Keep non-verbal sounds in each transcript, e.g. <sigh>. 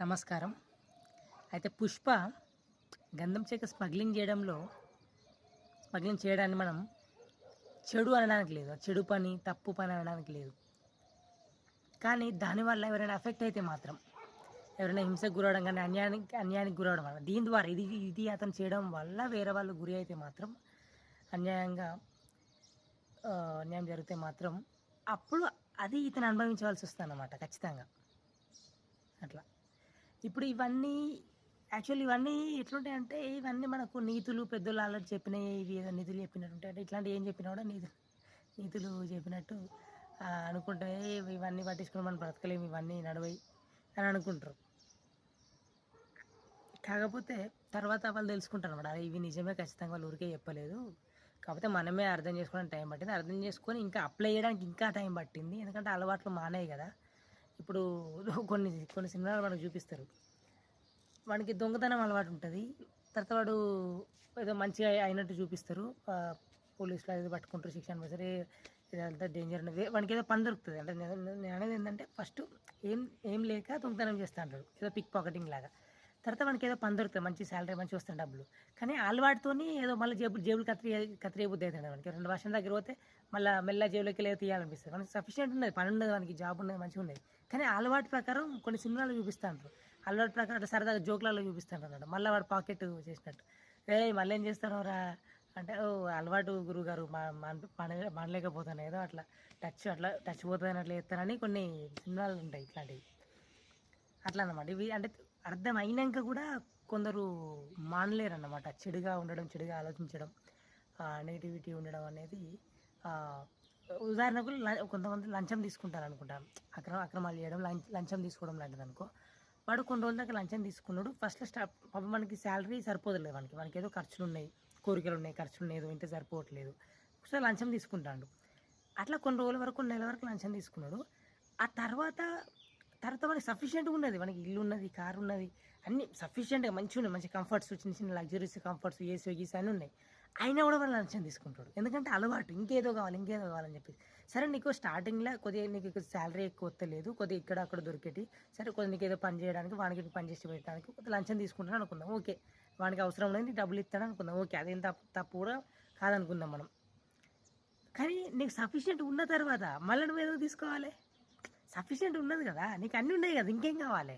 నమస్కారం. అయితే పుష్ప గంధం చెక్క స్మగ్లింగ్ చేయడంలో స్మగ్లింగ్ చేయడాన్ని మనం చెడు అనడానికి లేదు. చెడు పని తప్పు పని అనడానికి లేదు. కానీ దానివల్ల ఎవరైనా ఎఫెక్ట్ అయితే మాత్రం ఎవరైనా హింసకు గురవడం కానీ అన్యాయానికి అన్యాయానికి గురవడం వల్ల దీని ద్వారా ఇది ఇది అతను చేయడం వల్ల వేరే వాళ్ళు గురి అయితే మాత్రం అన్యాయంగా అన్యాయం జరిగితే మాత్రం అప్పుడు అది ఇతను అనుభవించవలసి వస్తుంది అన్నమాట ఖచ్చితంగా. అట్లా. ఇప్పుడు ఇవన్నీ యాక్చువల్లీ ఇవన్నీ ఎట్లుంటాయి అంటే ఇవన్నీ మనకు నీతులు పెద్దలు ఆల్రెడీ చెప్పినాయి ఇవి ఏదో నీతులు చెప్పినట్టు ఉంటాయి అంటే ఇట్లాంటి ఏం చెప్పినా కూడా నీతులు నీతులు చెప్పినట్టు అనుకుంటే ఇవన్నీ పట్టించుకుని మనం బ్రతకలేము ఇవన్నీ నడవయి అని అనుకుంటారు. కాకపోతే తర్వాత వాళ్ళు తెలుసుకుంటారు అనమాట ఇవి నిజమే ఖచ్చితంగా వాళ్ళు ఊరికే చెప్పలేదు. కాకపోతే మనమే అర్థం చేసుకోవడానికి టైం పట్టింది. అర్థం చేసుకొని ఇంకా అప్లై చేయడానికి ఇంకా టైం పట్టింది. ఎందుకంటే అలవాట్లు మానేయి కదా. ఇప్పుడు <laughs> కొన్ని కొన్ని సినిమాలు మనకు చూపిస్తారు. వాడికి దొంగతనం అలవాటు ఉంటుంది. తర్వాత వాడు ఏదో మంచిగా అయినట్టు చూపిస్తారు. పోలీసులు అది పట్టుకుంటారు శిక్షణ సరే ఇదంతా డేంజర్ అనేది వానికి ఏదో పని దొరుకుతుంది. అంటే నేను నేను అనేది ఏంటంటే ఫస్ట్ ఏం ఏం లేక దొంగతనం చేస్తా అంటాడు. ఏదో పిక్ పాకెటింగ్ లాగా. తర్వాత మనకి ఏదో పని దొరుకుతుంది మంచి శాలరీ మంచి వస్తాయి డబ్బులు. కానీ అలవాటుతోని ఏదో మళ్ళీ జేబులు జేబులు కత్తిరి కత్తిరే బుద్ధి అవుతుంది మనకి రెండు వర్షం దగ్గర పోతే మళ్ళీ మెల్ల జేబులోకి వెళ్ళి తీయాలనిపిస్తుంది. మనకి సఫిషియెంట్ ఉన్నది పని ఉన్నది మనకి జాబ్ ఉన్నది మంచిగా ఉన్నది. కానీ అలవాటు ప్రకారం కొన్ని సినిమాలు చూపిస్తాను అలవాటు ప్రకారం అంటే సరదాగా జోకులలో చూపిస్తాను అన్నమాట. మళ్ళీ వాడు పాకెట్ చేసినట్టు. ఏ మళ్ళీ ఏం చేస్తాను రా అంటే ఓ అలవాటు గురువుగారు మా మన- ఏదో అట్లా టచ్ అట్లా టచ్ పోతుంది అట్లా చేస్తానని కొన్ని సినిమాలు ఉంటాయి ఇట్లాంటివి. అట్లా అనమాట ఇవి అంటే అర్థం అయినాక కూడా కొందరు మానలేరు అన్నమాట చెడుగా ఉండడం చెడుగా ఆలోచించడం నెగిటివిటీ ఉండడం అనేది ఉదాహరణకు ల- కొంతమంది లంచం తీసుకుంటారు అనుకుంటా అక్రమ అక్రమాలు చేయడం లంచం తీసుకోవడం లాంటిది అనుకో వాడు కొన్ని రోజుల దాకా లంచం తీసుకున్నాడు. ఫస్ట్ స్టా పాపం మనకి శాలరీ సరిపోదులేదు మనకి మనకి ఏదో ఖర్చులు ఉన్నాయి కోరికలు ఉన్నాయి ఖర్చులు ఉన్నాయి ఏదో ఇంత సరిపోవట్లేదు. సో లంచం తీసుకుంటాడు. అట్లా కొన్ని రోజుల వరకు నెల వరకు లంచం తీసుకున్నాడు. ఆ తర్వాత తర్వాత మనకి సఫిషియెంట్గా ఉన్నది. మనకి ఇల్లు ఉన్నది కారు ఉన్నది అన్ని సఫిషియెంట్గా మంచిగా ఉన్నాయి. మంచి కంఫర్ట్స్ చిన్న చిన్న లగ్జరీస్ కంఫర్ట్స్ ఏసీ గీసీ అన్నీ ఉన్నాయి. అయినా కూడా వాళ్ళు లంచం తీసుకుంటాడు. ఎందుకంటే అలవాటు. ఇంకేదో కావాలి ఇంకేదో కావాలని చెప్పి సరే నీకు స్టార్టింగ్లో కొద్దిగా నీకు శాలరీ ఎక్కువ వస్తలేదు కొద్దిగా ఇక్కడ అక్కడ దొరికేటి. సరే కొద్దిగా నీకు ఏదో పని చేయడానికి వానికి పని చేసి పెట్టడానికి కొద్దిగా లంచం తీసుకుంటాను అనుకుందాం. ఓకే. వానికి అవసరం లేదు నీకు డబ్బులు ఇస్తాడు అనుకుందాం. ఓకే. అదేం తప్పు తప్పు కూడా కాదనుకుందాం మనం. కానీ నీకు సఫిషియెంట్ ఉన్న తర్వాత మళ్ళీ నువ్వు ఏదో తీసుకోవాలి. సఫిషియెంట్ ఉన్నది కదా నీకు అన్నీ ఉన్నాయి కదా ఇంకేం కావాలి?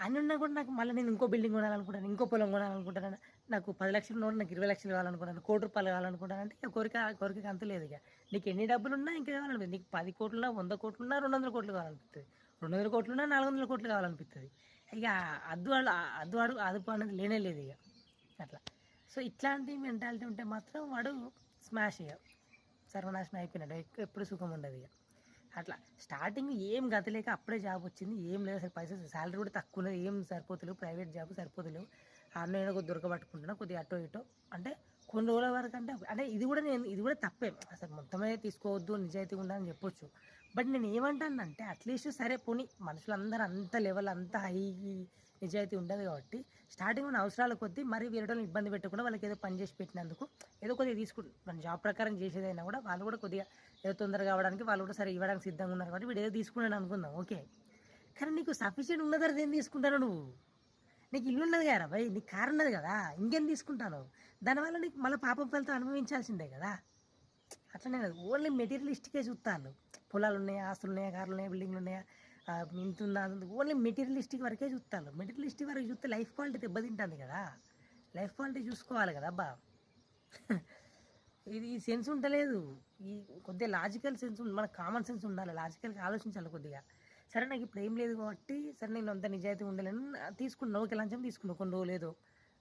అన్నీ ఉన్నా కూడా నాకు మళ్ళీ నేను ఇంకో బిల్డింగ్ కొనాలనుకుంటాను ఇంకో పొలం కొనాలనుకుంటాను నాకు పది లక్షలు నోడు నాకు ఇరవై లక్షలు కావాలనుకుంటాను కోటి రూపాయలు కావాలనుకుంటాను అంటే ఇక కోరిక కోరిక అంత లేదు ఇక. నీకు ఎన్ని డబ్బులు ఉన్నా ఇంకా కావాలనిపిస్తుంది. నీకు పది కోట్లున్నా వంద కోట్లున్నా రెండు వందల కోట్లు కావాలనిపిస్తుంది. రెండు వందల కోట్లున్నా నాలుగు వందల కోట్లు కావాలనిపిస్తుంది. ఇక అద్దు అడు అద్దు అడు అదుపు అనేది లేనే లేదు ఇక. అట్లా. సో ఇట్లాంటి మెంటాలిటీ ఉంటే మాత్రం వాడు స్మాష్ ఇక. సర్వనాశనం అయిపోయినాడు. ఎప్పుడు సుఖం ఉండదు ఇక. అట్లా. స్టార్టింగ్ ఏం గతలేక అప్పుడే జాబ్ వచ్చింది. ఏం లేదు అసలు పైసలు శాలరీ కూడా తక్కువ ఏం సరిపోతలేవు. Private job సరిపోతలేవు. అన్నయ్య కొద్ది దొరకబట్టుకుంటున్నా కొద్దిగా అటో ఇటో. అంటే కొన్ని రోజుల వరకు అంటే అంటే ఇది కూడా నేను ఇది కూడా తప్పే. అసలు మొత్తమే తీసుకోవద్దు నిజాయితీగా ఉండాలని చెప్పొచ్చు. బట్ నేను ఏమంటానంటే అట్లీస్ట్ సరే పోనీ మనుషులందరూ అంత లెవెల్ అంత హై నిజాయితీ ఉండదు కాబట్టి స్టార్టింగ్ ఉన్న అవసరాల కొద్దీ మరి వేరే ఇబ్బంది పెట్టకుండా వాళ్ళకి ఏదో పని చేసి పెట్టినందుకు ఏదో కొద్దిగా తీసుకుంటు మన జాబ్ ప్రకారం చేసేదైనా కూడా వాళ్ళు కూడా కొద్దిగా ఏదో తొందరగా కావడానికి వాళ్ళు కూడా సరే ఇవ్వడానికి సిద్ధంగా ఉన్నారు కాబట్టి వీడు ఏదో తీసుకున్నాను అనుకుందాం. ఓకే. కానీ నీకు సఫిషియెంట్ ఉన్న తర్వాత ఏం తీసుకుంటాను నువ్వు? నీకు ఇల్లు ఉన్నది కదా భయ్ నీకు కారు ఉన్నది కదా ఇంకేం తీసుకుంటాను? దానివల్ల నీకు మళ్ళీ పాపం ఫలితం అనుభవించాల్సిందే కదా. అట్లనే కాదు ఓన్లీ మెటీరియలిస్టికే చూస్తాను. పొలాలు ఉన్నాయా ఆస్తులు ఉన్నాయా కార్లు ఉన్నాయా బిల్డింగ్లు ఉన్నాయా ఇంత ఉందా? ఓన్లీ మెటీరియలిస్టిక్ వరకే చూస్తాను. మెటీరియలిస్టిక్ వరకు చూస్తే లైఫ్ క్వాలిటీ దెబ్బతింటుంది కదా. లైఫ్ క్వాలిటీ చూసుకోవాలి కదా అబ్బా. ఇది సెన్స్ ఉండలేదు. ఈ కొద్దిగా లాజికల్ సెన్స్ మనకు కామన్ సెన్స్ ఉండాలి. లాజికల్గా ఆలోచించాలి కొద్దిగా. సరే నాకు ఇప్పుడు ఏం లేదు కాబట్టి సరే నేను అంత నిజాయితీ ఉండలేను. తీసుకున్నావు ఓకే లంచం తీసుకున్నావు కొన్ని రోజులు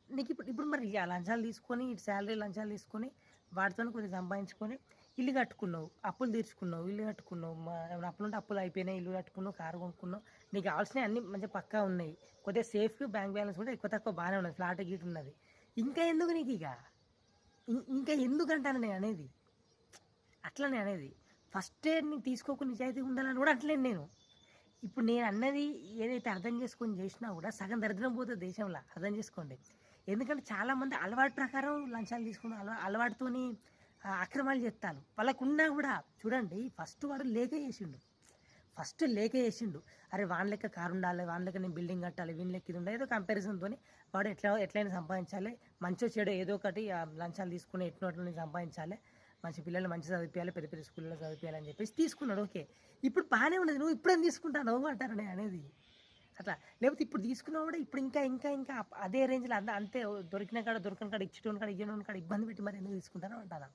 నీకు ఇప్పుడు ఇప్పుడు మరి ఆ లంచాలు తీసుకొని ఇటు శాలరీ లంచాలు తీసుకొని వాటితో కొద్దిగా సంపాదించుకొని ఇల్లు కట్టుకున్నావు అప్పులు తీర్చుకున్నావు ఇల్లు కట్టుకున్నావు మా ఏమైనా అప్పులు ఉంటే అప్పులు అయిపోయినాయి ఇల్లు కట్టుకున్నావు కారు కొనుక్కున్నావు. నీకు కావాల్సినవి అన్ని మంచిగా పక్కా ఉన్నాయి. కొద్దిగా సేఫ్గా బ్యాంక్ బ్యాలెన్స్ కూడా ఎక్కువ తక్కువ బాగానే ఉన్నది. ఫ్లాట్ గీట్ ఉన్నది. ఇంకా ఎందుకు నీకు ఇక? ఇంకా ఎందుకంటాను నేను అనేది. అట్లనే అనేది. ఫస్టే నేను తీసుకోకుండా నిజాయితీ ఉండాలని కూడా అట్లే నేను. ఇప్పుడు నేను అన్నది ఏదైతే అర్థం చేసుకొని చేసినా కూడా సగం దరిద్రం పోతుంది దేశంలో. అర్థం చేసుకోండి. ఎందుకంటే చాలామంది అలవాటు ప్రకారం లంచాలు తీసుకుని అలవా అలవాటుతోని అక్రమాలు చేస్తాను వాళ్ళకున్నా కూడా చూడండి ఫస్ట్ వాడు లేక చేసిండు. ఫస్ట్ లేక చేసిండు. అరే వాన్ లెక్క కారు ఉండాలి వాన్ లెక్క నేను బిల్డింగ్ కట్టాలి వీని లెక్క ఇది ఉండాలి ఏదో కంపారిజన్తో వాడు ఎట్లా ఎట్లయినా సంపాదించాలి. మంచి చెడు ఏదో ఒకటి ఆ లంచాలు తీసుకుని ఎట్నో సంపాదించాలి. మంచి పిల్లలు మంచి చదివించాలి పెద్ద పెద్ద స్కూల్లో చదివించాలని చెప్పేసి తీసుకున్నాడు. ఓకే. ఇప్పుడు బాగానే ఉన్నది. నువ్వు ఇప్పుడేం తీసుకుంటాను అంటారు అనేది. అట్లా. లేకపోతే ఇప్పుడు తీసుకున్నా కూడా ఇప్పుడు ఇంకా ఇంకా ఇంకా అదే రేంజ్లో అంత. అంతే దొరికిన కాడ దొరికిన కాడ ఇచ్చేటోని కాడ ఇయ్యని కాడ ఇబ్బంది పెట్టి మరి ఎందుకు తీసుకుంటాను అంటారా